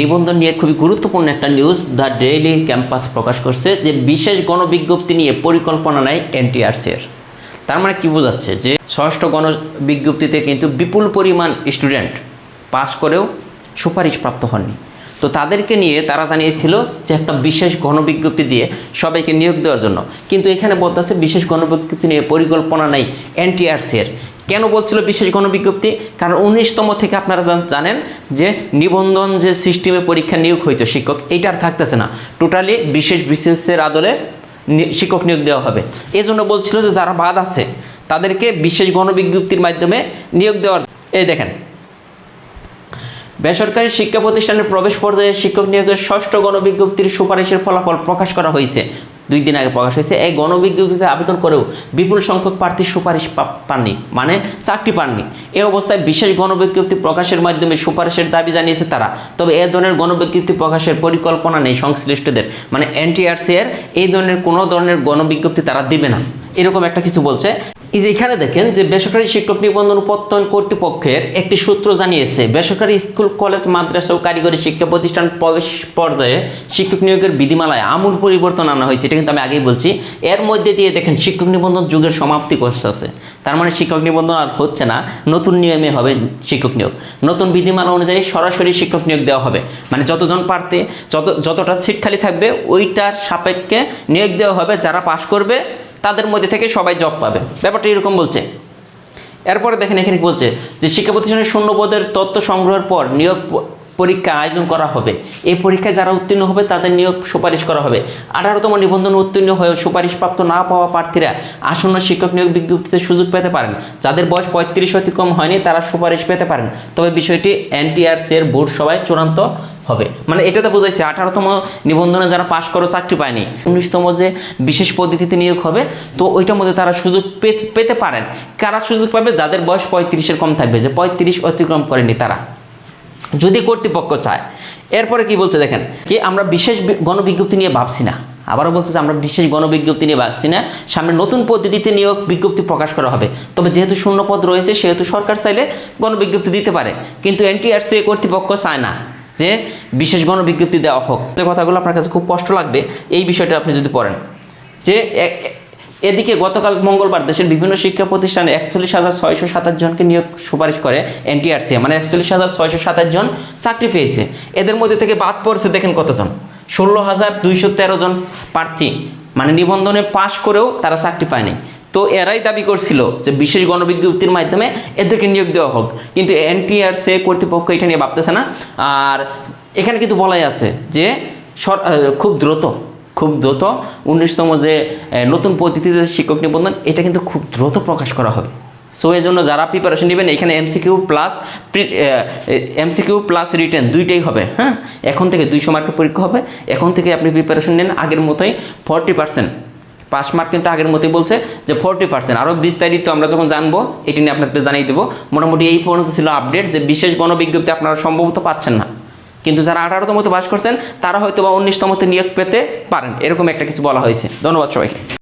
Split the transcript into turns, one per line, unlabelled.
নিবন্ধন নিয়ে খুবই গুরুত্বপূর্ণ একটা নিউজ দ্য ডেইলি ক্যাম্পাস প্রকাশ করছে যে বিশেষ গণবিজ্ঞপ্তি নিয়ে পরিকল্পনা নেয় এনটিআরসির তার মানে কী বোঝাচ্ছে যে ষষ্ঠ গণবিজ্ঞপ্তিতে কিন্তু বিপুল পরিমাণ স্টুডেন্ট পাস করেও সুপারিশ প্রাপ্ত হননি তো তাদেরকে নিয়ে তারা জানিয়েছিল যে একটা বিশেষ গণবিজ্ঞপ্তি দিয়ে সবাইকে নিয়োগ দেওয়ার জন্য কিন্তু এখানে বলতে আছে বিশেষ গণবিজ্ঞপ্তি নিয়ে পরিকল্পনা নেই এনটিআরসির কেন বলছিল বিশেষ গণবিজ্ঞপ্তি কারণ উনিশতম থেকে আপনারা জানেন যে নিবন্ধন যে সিস্টেমে পরীক্ষা নিয়োগ হইতো শিক্ষক এইটা আর থাকতেছে না টোটালি বিশেষ বিশেষের আদলে শিক্ষক নিয়োগ দেওয়া হবে এজন্য বলছিল যে যারা বাদ আছে তাদেরকে বিশেষ গণবিজ্ঞপ্তির মাধ্যমে নিয়োগ দেওয়ার এই দেখেন বেসরকারি শিক্ষা প্রতিষ্ঠানের প্রবেশ পর্যায়ে শিক্ষক নিয়োগের ষষ্ঠ গণবিজ্ঞপ্তির সুপারিশের ফলাফল প্রকাশ করা হয়েছে দুই দিন আগে প্রকাশ হয়েছে এই গণবিজ্ঞপ্তিতে আবেদন করেও বিপুল সংখ্যক প্রার্থী সুপারিশ পাননি মানে চাকরি পাননি এ অবস্থায় বিশেষ গণবিজ্ঞপ্তি প্রকাশের মাধ্যমে সুপারিশের দাবি জানিয়েছে তারা তবে এ ধরনের গণবিজ্ঞপ্তি প্রকাশের পরিকল্পনা নেই সংশ্লিষ্টদের মানে এনটিআরসি এর এই ধরনের কোনো ধরনের গণবিজ্ঞপ্তি তারা দিবে না এরকম একটা কিছু বলছে এই যে এখানে দেখেন যে বেসরকারি শিক্ষক নিবন্ধন প্রত্যয়ন কর্তৃপক্ষের একটি সূত্র জানিয়েছে বেসরকারি স্কুল কলেজ মাদ্রাসা ও কারিগরি শিক্ষা প্রতিষ্ঠান পর্যায়ে শিক্ষক নিয়োগের বিধিমালায় আমূল পরিবর্তন আনা হয়েছে এটা কিন্তু আমি আগেই বলছি এর মধ্যে দিয়ে দেখেন শিক্ষক নিবন্ধন যুগের সমাপ্তি আছে তার মানে শিক্ষক নিবন্ধন আর হচ্ছে না নতুন নিয়মে হবে শিক্ষক নিয়োগ নতুন বিধিমালা অনুযায়ী সরাসরি শিক্ষক নিয়োগ দেওয়া হবে মানে যতজন পারতে যত যতটা সিট খালি থাকবে ওইটার সাপেক্ষে নিয়োগ দেওয়া হবে যারা পাশ করবে তাদের মধ্যে থেকে সবাই জব পাবে ব্যাপারটা এরকম বলছে এরপরে দেখেন এখানে বলছে যে শিক্ষা প্রতিষ্ঠানের শূন্যপদের তথ্য সংগ্রহের পর নিয়োগ পরীক্ষা আয়োজন করা হবে এই পরীক্ষায় যারা উত্তীর্ণ হবে তাদের নিয়োগ সুপারিশ করা হবে আঠারোতম নিবন্ধন উত্তীর্ণ হয়ে সুপারিশপ্রাপ্ত না পাওয়া প্রার্থীরা আসন্ন শিক্ষক নিয়োগ বিজ্ঞপ্তিতে সুযোগ পেতে পারেন যাদের বয়স পঁয়ত্রিশ অতিক্রম হয়নি তারা সুপারিশ পেতে পারেন তবে বিষয়টি এনটিআরসি এর বোর্ড সভায় চূড়ান্ত হবে মানে এটাতে বোঝাইছে আঠারোতম নিবন্ধনে যারা পাশ করো চাকরি পায়নি উনিশতম যে বিশেষ পদ্ধতিতে নিয়োগ হবে তো ওইটার মধ্যে তারা সুযোগ পেতে পারেন কারা সুযোগ পাবে যাদের বয়স পঁয়ত্রিশের কম থাকবে যে পঁয়ত্রিশ অতিক্রম করেনি তারা যদি কর্তৃপক্ষ চায় এরপরে কি বলছে দেখেন কি আমরা বিশেষ গণবিজ্ঞপ্তি নিয়ে ভাবছি না আবারও বলছে যে আমরা বিশেষ গণবিজ্ঞপ্তি নিয়ে ভাবছি না সামনে নতুন পদ্ধতিতে নিয়োগ বিজ্ঞপ্তি প্রকাশ করা হবে তবে যেহেতু শূন্যপদ রয়েছে সেহেতু সরকার চাইলে গণবিজ্ঞপ্তি দিতে পারে কিন্তু এনটিআরসি কর্তৃপক্ষ চায় না যে বিশেষ গণবিজ্ঞপ্তি দেওয়া হোক তো কথাগুলো আপনার কাছে খুব কষ্ট লাগবে এই বিষয়টা আপনি যদি পড়েন যে এদিকে গতকাল মঙ্গলবার দেশের বিভিন্ন শিক্ষা প্রতিষ্ঠানে একচল্লিশ হাজার ছয়শো সাতাশ জনকে নিয়োগ সুপারিশ করে এনটিআরসি মানে একচল্লিশ হাজার ছয়শো সাতাশ জন চাকরি পেয়েছে এদের মধ্যে থেকে বাদ পড়ছে দেখেন কতজন ষোলো হাজার দুইশো তেরো জন প্রার্থী মানে নিবন্ধনে পাশ করেও তারা চাকরি পায়নি তো এরাই দাবি করছিল যে বিশেষ গণবিজ্ঞপ্তির মাধ্যমে এদেরকে নিয়োগ দেওয়া হোক কিন্তু এনটিআরসে কর্তৃপক্ষ এটা নিয়ে ভাবতেছে না আর এখানে কিন্তু বলাই আছে যে খুব দ্রুত খুব দ্রুত উনিশতম যে নতুন পদ্ধতিতে শিক্ষক নিবন্ধন এটা কিন্তু খুব দ্রুত প্রকাশ করা হবে সো এই জন্য যারা প্রিপারেশন নেবেন এখানে MCQ plus MCQ plus written দুইটাই হবে হ্যাঁ এখন থেকে দুইশো মার্কের পরীক্ষা হবে এখন থেকে আপনি প্রিপারেশন নেন আগের মতোই ফর্টি পার্সেন্ট পাস মার্ক কিন্তু আগের মতোই বলছে যে ফোরটি পার্সেন্ট আরও বিস্তারিত আমরা যখন জানবো এটি নিয়ে আপনাদের জানিয়ে দেবো মোটামুটি এই পর্যন্ত ছিল আপডেট যে বিশেষ গণবিজ্ঞপ্তি আপনারা সম্ভবত পাচ্ছেন না কিন্তু যারা মতো বাস করছেন তারা হয়তো বা উনিশতমতে নিয়োগ পেতে পারেন এরকম একটা কিছু বলা হয়েছে ধন্যবাদ সবাইকে